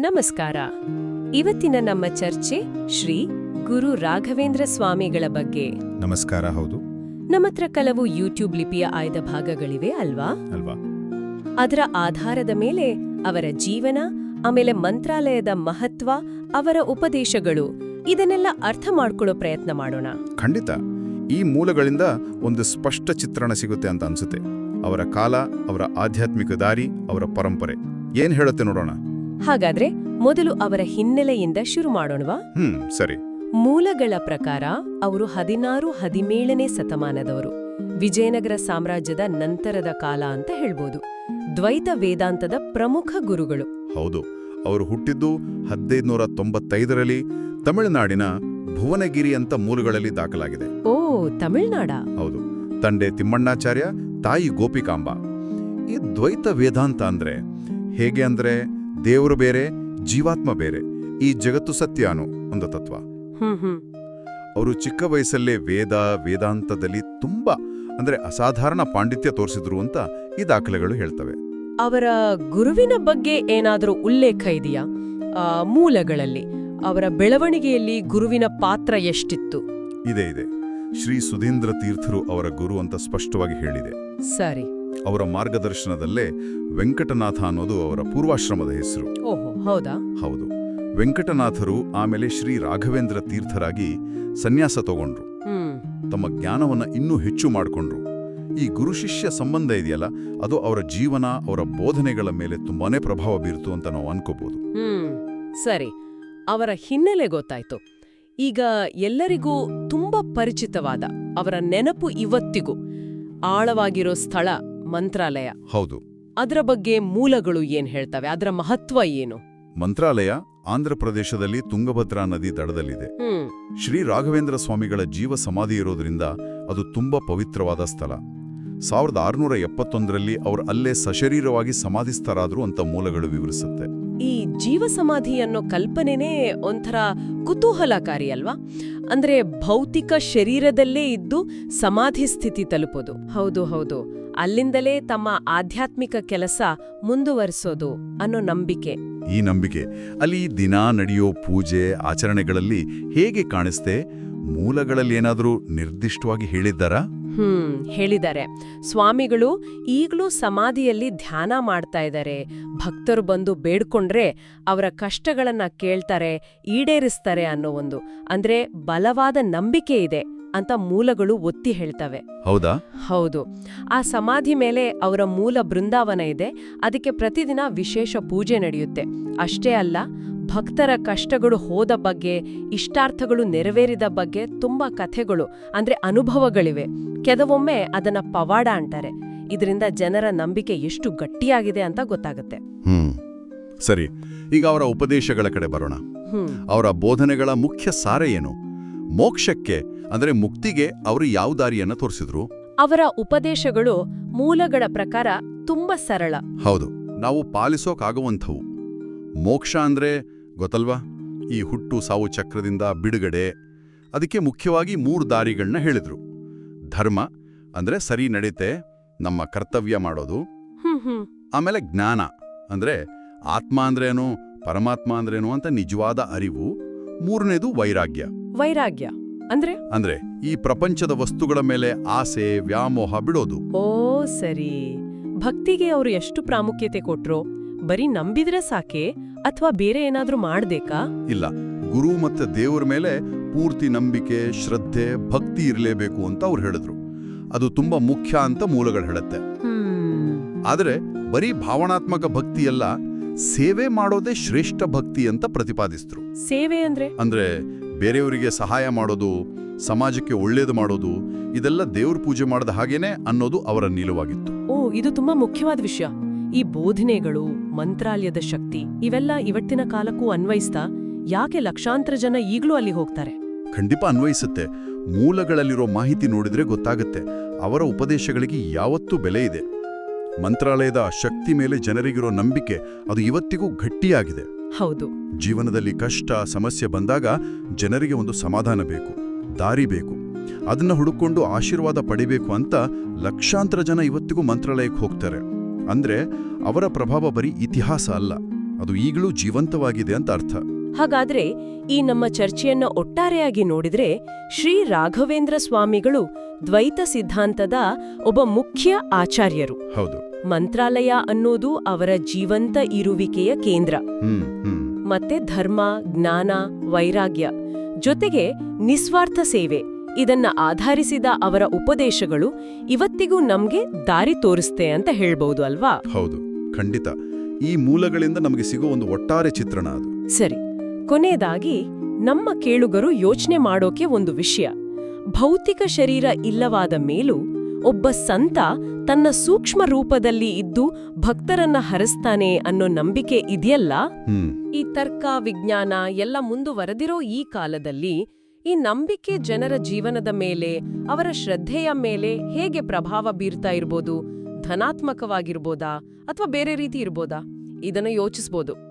ನಮಸ್ಕಾರ. ಇವತ್ತಿನ ನಮ್ಮ ಚರ್ಚೆ ಶ್ರೀ ಗುರು ರಾಘವೇಂದ್ರ ಸ್ವಾಮಿಗಳ ಬಗ್ಗೆ. ನಮಸ್ಕಾರ ಹೌದು. ನಮ್ಮತ್ರ ಕೆಲವು ಯೂಟ್ಯೂಬ್ ಲಿಪಿಯ ಆಯ್ದ ಭಾಗಗಳಿವೆ ಅಲ್ವಾ? ಅಲ್ವಾ? ಅದರ ಆಧಾರದ ಮೇಲೆ ಅವರ ಜೀವನ ಆಮೇಲೆ ಮಂತ್ರಾಲಯದ ಮಹತ್ವ ಅವರ ಉಪದೇಶಗಳು ಇದನ್ನೆಲ್ಲ ಅರ್ಥ ಮಾಡ್ಕೊಳ್ಳೋ ಪ್ರಯತ್ನ ಮಾಡೋಣ. ಖಂಡಿತ. ಈ ಮೂಲಗಳಿಂದ ಒಂದು ಸ್ಪಷ್ಟ ಚಿತ್ರಣ ಸಿಗುತ್ತೆ ಅಂತ ಅನ್ಸುತ್ತೆ. ಅವರ ಕಾಲ ಅವರ ಆಧ್ಯಾತ್ಮಿಕ ದಾರಿ ಅವರ ಪರಂಪರೆ. ಏನ್ ಹೇಳುತ್ತೆ ನೋಡೋಣ? ಹಾಗಾದ್ರೆ ಮೊದಲು ಅವರ ಹಿನ್ನೆಲೆಯಿಂದ ಶುರು ಮಾಡೋಣವಾ? ಹ್ಮ್ ಸರಿ. ಮೂಲಗಳ ಪ್ರಕಾರ ಅವರು ಹದಿನಾರು ಹದಿನೇಳನೇ ಶತಮಾನದವರು. ವಿಜಯನಗರ ಸಾಮ್ರಾಜ್ಯದ ನಂತರದ ಕಾಲ ಅಂತ ಹೇಳ್ಬೋದು. ದ್ವೈತ ವೇದಾಂತದ ಪ್ರಮುಖ ಗುರುಗಳು. ಹೌದು ಅವರು ಹುಟ್ಟಿದ್ದು ಹದಿನೈದುನೂರ ತೊಂಬತ್ತೈದರಲ್ಲಿ ತಮಿಳುನಾಡಿನ ಭುವನಗಿರಿ ಅಂತ ಮೂಲಗಳಲ್ಲಿ ದಾಖಲಾಗಿದೆ. ಓ ತಮಿಳ್ನಾಡ? ಹೌದು ತಂದೆ ತಿಮ್ಮಣ್ಣಾಚಾರ್ಯ ತಾಯಿ ಗೋಪಿಕಾಂಬ. ಈ ದ್ವೈತ ವೇದಾಂತ ಅಂದ್ರೆ ಹೇಗೆ ಅಂದ್ರೆ ದೇವರು ಬೇರೆ ಜೀವಾತ್ಮ ಬೇರೆ ಈ ಜಗತ್ತು ಸತ್ಯ ಅನ್ನೋ ಒಂದು ತತ್ವ. ಅವರು ಚಿಕ್ಕ ವಯಸ್ಸಲ್ಲೇ ವೇದ ವೇದಾಂತದಲ್ಲಿ ತುಂಬಾ ಅಂದ್ರೆ ಅಸಾಧಾರಣ ಪಾಂಡಿತ್ಯ ತೋರಿಸಿದ್ರು ಅಂತ ಈ ದಾಖಲೆಗಳು ಹೇಳ್ತವೆ. ಅವರ ಗುರುವಿನ ಬಗ್ಗೆ ಏನಾದರೂ ಉಲ್ಲೇಖ ಇದೆಯಾ? ಮೂಲಗಳಲ್ಲಿ. ಅವರ ಬೆಳವಣಿಗೆಯಲ್ಲಿ ಗುರುವಿನ ಪಾತ್ರ ಎಷ್ಟಿತ್ತು? ಇದೆ ಇದೆ. ಶ್ರೀ ಸುಧೀಂದ್ರ ತೀರ್ಥರು ಅವರ ಗುರು ಅಂತ ಸ್ಪಷ್ಟವಾಗಿ ಹೇಳಿದೆ. ಸರಿ. ಅವರ ಮಾರ್ಗದರ್ಶನದಲ್ಲೇ ವೆಂಕಟನಾಥ ಅನ್ನೋದು ಅವರ ಪೂರ್ವಾಶ್ರಮದ ಹೆಸರು. ಓಹೋ ಹೌದಾ? ಹೌದು. ವೆಂಕಟನಾಥರು ಆಮೇಲೆ ಶ್ರೀ ರಾಘವೇಂದ್ರ ತೀರ್ಥರಾಗಿ ಸನ್ಯಾಸ ತಗೊಂಡ್ರು. ತಮ್ಮ ಜ್ಞಾನವನ್ನ ಇನ್ನೂ ಹೆಚ್ಚು ಮಾಡಿಕೊಂಡ್ರು. ಈ ಗುರು ಶಿಷ್ಯ ಸಂಬಂಧ ಇದೆಯಲ್ಲ ಅದು ಅವರ ಜೀವನ ಅವರ ಬೋಧನೆಗಳ ಮೇಲೆ ತುಂಬಾನೇ ಪ್ರಭಾವ ಬೀರ್ತು ಅಂತ ನಾವು ಅನ್ಕೋಬಹುದು ಸರಿ. ಅವರ ಹಿನ್ನೆಲೆ ಗೊತ್ತಾಯ್ತು. ಈಗ ಎಲ್ಲರಿಗೂ ತುಂಬಾ ಪರಿಚಿತವಾದ ಅವರ ನೆನಪು ಇವತ್ತಿಗೂ. ಆಳವಾಗಿರೋ ಸ್ಥಳ ಮಂತ್ರಾಲಯ. ಹೌದು. ಅದರ ಬಗ್ಗೆ ಮೂಲಗಳು ಏನ್ ಹೇಳ್ತವೆ? ಅದರ ಮಹತ್ವ ಏನು? ಮಂತ್ರಾಲಯ ಆಂಧ್ರ ಪ್ರದೇಶದಲ್ಲಿ ತುಂಗಭದ್ರಾ ನದಿ ದಡದಲ್ಲಿದೆ ಶ್ರೀ ರಾಘವೇಂದ್ರ ಸ್ವಾಮಿಗಳ ಜೀವ ಸಮಾಧಿ ಇರೋದ್ರಿಂದ ಅದು ತುಂಬಾ ಪವಿತ್ರವಾದ ಸ್ಥಳ. ಸಾವಿರದ ಆರುನೂರ ಎಪ್ಪತ್ತೊಂದರಲ್ಲಿ ಅವರು ಅಲ್ಲೇ ಸಶರೀರವಾಗಿ ಸಮಾಧಿಸ್ಥರಾದ್ರು ಅಂತ ಮೂಲಗಳು ವಿವರಿಸುತ್ತೆ. ಈ ಜೀವ ಸಮಾಧಿ ಅನ್ನೋ ಕಲ್ಪನೆನೇ ಒಂಥರ ಕುತೂಹಲಕಾರಿ ಅಲ್ವಾ? ಅಂದ್ರೆ ಭೌತಿಕ ಶರೀರದಲ್ಲೇ ಇದ್ದು ಸಮಾಧಿ ಸ್ಥಿತಿ ತಲುಪೋದು. ಹೌದು ಹೌದು. ಅಲ್ಲಿಂದಲೇ ತಮ್ಮ ಆಧ್ಯಾತ್ಮಿಕ ಕೆಲಸ ಮುಂದುವರಿಸೋದು ಅನ್ನೋ ನಂಬಿಕೆ. ಈ ನಂಬಿಕೆ ಅಲ್ಲಿ ದಿನಾ ನಡೆಯೋ ಪೂಜೆ ಆಚರಣೆಗಳಲ್ಲಿ ಹೇಗೆ ಕಾಣಿಸ್ತೆ? ಮೂಲಗಳಲ್ಲಿ ಏನಾದರೂ ನಿರ್ದಿಷ್ಟವಾಗಿ ಹೇಳಿದ್ದಾರಾ? ಹ್ಮ್ ಹೇಳಿದ್ದಾರೆ. ಸ್ವಾಮಿಗಳು ಈಗಲೂ ಸಮಾಧಿಯಲ್ಲಿ ಧ್ಯಾನ ಮಾಡ್ತಾ ಇದ್ದಾರೆ. ಭಕ್ತರು ಬಂದು ಬೇಡ್ಕೊಂಡ್ರೆ ಅವರ ಕಷ್ಟಗಳನ್ನ ಕೇಳ್ತಾರೆ ಈಡೇರಿಸ್ತಾರೆ ಅನ್ನೋ ಒಂದು. ಅಂದ್ರೆ ಬಲವಾದ ನಂಬಿಕೆ ಇದೆ. ಅಂತ ಮೂಲಗಳು ಒತ್ತಿ ಹೇಳ್ತವೆ. ಹೌದಾ? ಹೌದು. ಆ ಸಮಾಧಿ ಮೇಲೆ ಅವರ ಮೂಲ ಬೃಂದಾವನ ಇದೆ. ಅದಕ್ಕೆ ಪ್ರತಿದಿನ ವಿಶೇಷ ಪೂಜೆ ನಡೆಯುತ್ತೆ. ಅಷ್ಟೇ ಅಲ್ಲ ಭಕ್ತರ ಕಷ್ಟಗಳು ಹೋದ ಬಗ್ಗೆ ಇಷ್ಟಾರ್ಥಗಳು ನೆರವೇರಿದ ಬಗ್ಗೆ ತುಂಬ ಕಥೆಗಳು ಅಂದ್ರೆ ಅನುಭವಗಳಿವೆ. ಕೆಲವೊಮ್ಮೆ ಅದನ್ನ ಪವಾಡ ಅಂತಾರೆ. ಇದರಿಂದ ಜನರ ನಂಬಿಕೆ ಎಷ್ಟು ಗಟ್ಟಿಯಾಗಿದೆ ಅಂತ ಗೊತ್ತಾಗುತ್ತೆ. ಹ್ಮ್. ಸರಿ ಈಗ ಅವರ ಉಪದೇಶಗಳ ಕಡೆ ಬರೋಣ. ಅವರ ಬೋಧನೆಗಳ ಮುಖ್ಯ ಸಾರ ಏನು? ಮೋಕ್ಷಕ್ಕೆ ಅಂದ್ರೆ ಮುಕ್ತಿಗೆ ಅವರು ಯಾವ ದಾರಿಯನ್ನು ತೋರಿಸಿದ್ರು? ಅವರ ಉಪದೇಶಗಳು ಮೂಲಗಳ ಪ್ರಕಾರ ತುಂಬಾ ಸರಳ. ಹೌದು ನಾವು ಪಾಲಿಸೋಕಾಗುವಂಥವು. ಮೋಕ್ಷ ಅಂದ್ರೆ ಗೊತ್ತಲ್ವಾ? ಈ ಹುಟ್ಟು ಸಾವು ಚಕ್ರದಿಂದ ಬಿಡುಗಡೆ. ಅದಕ್ಕೆ ಮುಖ್ಯವಾಗಿ ಮೂರು ದಾರಿಗಳನ್ನ ಹೇಳಿದ್ರು. ಧರ್ಮ ಅಂದ್ರೆ ಸರಿ ನಡೀತೆ ನಮ್ಮ ಕರ್ತವ್ಯ ಮಾಡೋದು. ಆಮೇಲೆ ಜ್ಞಾನ ಅಂದ್ರೆ ಆತ್ಮ ಅಂದ್ರೇನು ಪರಮಾತ್ಮ ಅಂದ್ರೇನು ಅಂತ ನಿಜವಾದ ಅರಿವು. ಮೂರನೇದು ವೈರಾಗ್ಯ. ವೈರಾಗ್ಯ. ಅಂದ್ರೆ? ಅಂದ್ರೆ ಈ ಪ್ರಪಂಚದ ವಸ್ತುಗಳ ಮೇಲೆ ಆಸೆ ವ್ಯಾಮೋಹ ಬಿಡೋದು. ಓ ಸರಿ. ಭಕ್ತಿಗೆ ಅವರು ಎಷ್ಟು ಪ್ರಾಮುಖ್ಯತೆ ಕೊಟ್ರು? ಬರೀ ನಂಬಿದ್ರೆ ಸಾಕೆ ಅಥವಾ ಬೇರೆ ಏನಾದ್ರೂ ಮಾಡ್ಬೇಕಾ? ಇಲ್ಲ. ಗುರು ಮತ್ತೆ ದೇವರ ಮೇಲೆ ಪೂರ್ತಿ ನಂಬಿಕೆ ಶ್ರದ್ಧೆ ಭಕ್ತಿ ಇರಲೇಬೇಕು ಅಂತ ಅವ್ರು ಹೇಳಿದ್ರು. ಅದು ತುಂಬಾ ಮುಖ್ಯ ಅಂತ ಮೂಲಗಳು ಹೇಳುತ್ತೆ. ಆದ್ರೆ ಬರೀ ಭಾವನಾತ್ಮಕ ಭಕ್ತಿಯಲ್ಲ ಸೇವೆ ಮಾಡೋದೇ ಶ್ರೇಷ್ಠ ಭಕ್ತಿ ಅಂತ ಪ್ರತಿಪಾದಿಸಿದ್ರು. ಸೇವೆ ಅಂದ್ರೆ? ಅಂದ್ರೆ ಬೇರೆಯವರಿಗೆ ಸಹಾಯ ಮಾಡೋದು ಸಮಾಜಕ್ಕೆ ಒಳ್ಳೇದು ಮಾಡೋದು ಇದೆಲ್ಲ ದೇವ್ರ ಪೂಜೆ ಮಾಡದ ಹಾಗೇನೆ ಅನ್ನೋದು ಅವರ ನಿಲುವಾಗಿತ್ತು. ಓ ಇದು ತುಂಬಾ ಮುಖ್ಯವಾದ ವಿಷಯ. ಈ ಬೋಧನೆಗಳು ಮಂತ್ರಾಲಯದ ಶಕ್ತಿ ಇವೆಲ್ಲ ಇವತ್ತಿನ ಕಾಲಕ್ಕೂ ಅನ್ವಯಿಸ್ತಾ ಯಾಕೆ ಲಕ್ಷಾಂತರ ಜನ ಈಗಲೂ ಅಲ್ಲಿ ಹೋಗ್ತಾರೆ? ಖಂಡಿತ ಅನ್ವಯಿಸುತ್ತೆ. ಮೂಲಗಳಲ್ಲಿರೋ ಮಾಹಿತಿ ನೋಡಿದ್ರೆ ಗೊತ್ತಾಗುತ್ತೆ. ಅವರ ಉಪದೇಶಗಳಿಗೆ ಯಾವತ್ತೂ ಬೆಲೆ ಇದೆ. ಮಂತ್ರಾಲಯದ ಶಕ್ತಿ ಮೇಲೆ ಜನರಿಗಿರೋ ನಂಬಿಕೆ ಅದು ಇವತ್ತಿಗೂ ಗಟ್ಟಿಯಾಗಿದೆ. ಹೌದು. ಜೀವನದಲ್ಲಿ ಕಷ್ಟ ಸಮಸ್ಯೆ ಬಂದಾಗ ಜನರಿಗೆ ಒಂದು ಸಮಾಧಾನ ಬೇಕು ದಾರಿ ಬೇಕು. ಅದನ್ನ ಹುಡುಕೊಂಡು ಆಶೀರ್ವಾದ ಪಡಿಬೇಕು ಅಂತ ಲಕ್ಷಾಂತರ ಜನ ಇವತ್ತಿಗೂ ಮಂತ್ರಾಲಯಕ್ಕೆ ಹೋಗ್ತಾರೆ. ಅಂದ್ರೆ ಅವರ ಪ್ರಭಾವ ಬರೀ ಇತಿಹಾಸ ಅಲ್ಲ ಅದು ಈಗಲೂ ಜೀವಂತವಾಗಿದೆ ಅಂತ ಅರ್ಥ. ಹಾಗಾದ್ರೆ ಈ ನಮ್ಮ ಚರ್ಚೆಯನ್ನ ಒಟ್ಟಾರೆಯಾಗಿ ನೋಡಿದ್ರೆ ಶ್ರೀ ರಾಘವೇಂದ್ರ ಸ್ವಾಮಿಗಳು ದ್ವೈತ ಸಿದ್ಧಾಂತದ ಒಬ್ಬ ಮುಖ್ಯ ಆಚಾರ್ಯರು. ಹೌದು. ಮಂತ್ರಾಲಯ ಅನ್ನೋದು ಅವರ ಜೀವಂತ ಇರುವಿಕೆಯ ಕೇಂದ್ರ. ಮತ್ತೆ ಧರ್ಮ ಜ್ಞಾನ ವೈರಾಗ್ಯ ಜೊತೆಗೆ ನಿಸ್ವಾರ್ಥ ಸೇವೆ ಇದನ್ನ ಆಧರಿಸಿದ ಅವರ ಉಪದೇಶಗಳು ಇವತ್ತಿಗೂ ನಮ್ಗೆ ದಾರಿ ತೋರಿಸ್ತೆ ಅಂತ ಹೇಳ್ಬಹುದು ಅಲ್ವಾ? ಹೌದು ಖಂಡಿತ. ಈ ಮೂಲಗಳಿಂದ ನಮಗೆ ಸಿಗೋ ಒಂದು ಒಟ್ಟಾರೆ ಚಿತ್ರಣ ಅದು. ಸರಿ ಕೊನೆಯದಾಗಿ ನಮ್ಮ ಕೇಳುಗರು ಯೋಚನೆ ಮಾಡೋಕೆ ಒಂದು ವಿಷಯ. ಭೌತಿಕ ಶರೀರ ಇಲ್ಲವಾದ ಮೇಲೂ ಒಬ್ಬ ಸಂತ ತನ್ನ ಸೂಕ್ಷ್ಮ ರೂಪದಲ್ಲಿ ಇದ್ದು ಭಕ್ತರನ್ನ ಹರಿಸ್ತಾನೆ ಅನ್ನೋ ನಂಬಿಕೆ ಇದೆಯಲ್ಲ? ಈ ತರ್ಕ ವಿಜ್ಞಾನ ಎಲ್ಲ ಮುಂದುವರೆದಿರೋ ಈ ಕಾಲದಲ್ಲಿ ಈ ನಂಬಿಕೆ ಜನರ ಜೀವನದ ಮೇಲೆ ಅವರ ಶ್ರದ್ಧೆಯ ಮೇಲೆ ಹೇಗೆ ಪ್ರಭಾವ ಬೀರ್ತಾ ಇರ್ಬೋದು? ಧನಾತ್ಮಕವಾಗಿರ್ಬೋದಾ ಅಥವಾ ಬೇರೆ ರೀತಿ ಇರ್ಬೋದಾ? ಇದನ್ನ ಯೋಚಿಸ್ಬೋದು.